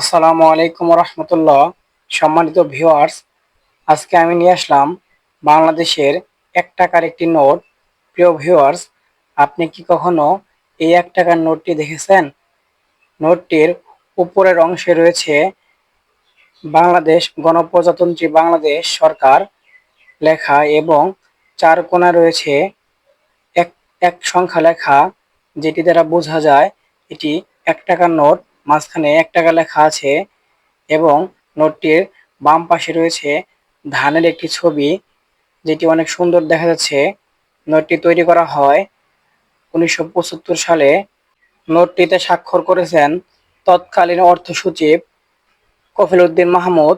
আসসালামু আলাইকুম রহমতুল্লাহ। সম্মানিত ভিউয়ার্স, আজকে আমি নিয়ে আসলাম বাংলাদেশের এক টাকার একটি নোট। প্রিয় ভিউয়ার্স, আপনি কি কখনো এই এক টাকার নোটটি দেখেছেন? নোটটির উপরের অংশে রয়েছে বাংলাদেশ গণপ্রজাতন্ত্রী বাংলাদেশ সরকার লেখা এবং চার কোণা রয়েছে এক এক সংখ্যা লেখা, যেটি দ্বারা বোঝা যায় এটি এক টাকার নোট। মাঝখানে এক টাকা লেখা আছে এবং নোটটির বাম পাশে রয়েছে ধানের একটি ছবি, যেটি অনেক সুন্দর দেখা যাচ্ছে। নোটটি তৈরি করা হয় উনিশশো পঁচাত্তর সালে। নোটটিতে স্বাক্ষর করেছেন তৎকালীন অর্থ সচিব কফিল উদ্দিন মাহমুদ।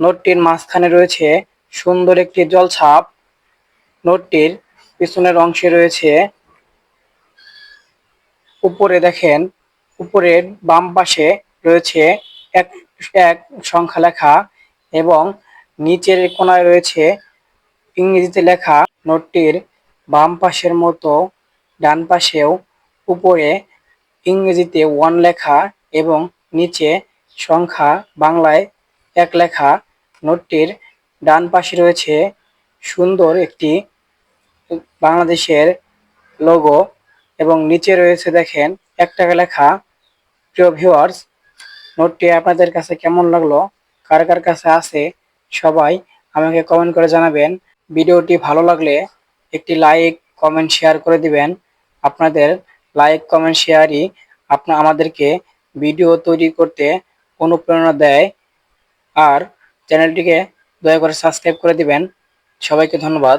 নোটটির মাঝখানে রয়েছে সুন্দর একটি জলছাপ। নোটটির পিছনের অংশে রয়েছে। উপরে দেখেন উপরের বাম পাশে রয়েছে এক এক সংখ্যা লেখা এবং নিচের কোনায় রয়েছে ইংরেজিতে লেখা নোটটির বাম পাশের মতো ডান পাশেও উপরে ইংরেজিতে ওয়ান লেখা এবং নিচে সংখ্যা বাংলায় এক লেখা নোটটির ডান পাশে রয়েছে সুন্দর একটি বাংলাদেশের লোগো এবং নিচে রয়েছে দেখেন এক টাকা লেখা প্রিয় ভিউয়ার্স নোটটি আপনাদের কাছে কেমন লাগল, কার কার কাছে আছে, সবাই আমাকে কমেন্ট করে জানাবেন। ভিডিওটি ভালো লাগলে একটি লাইক কমেন্ট শেয়ার করে দিবেন। আপনাদের লাইক কমেন্ট শেয়ারই আপনা আমাদেরকে ভিডিও তৈরি করতে অনুপ্রেরণা দেয়। আর চ্যানেলটিকে দয়া করে সাবস্ক্রাইব করে দিবেন। সবাইকে ধন্যবাদ।